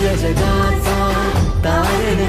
Thou is a God, Thou is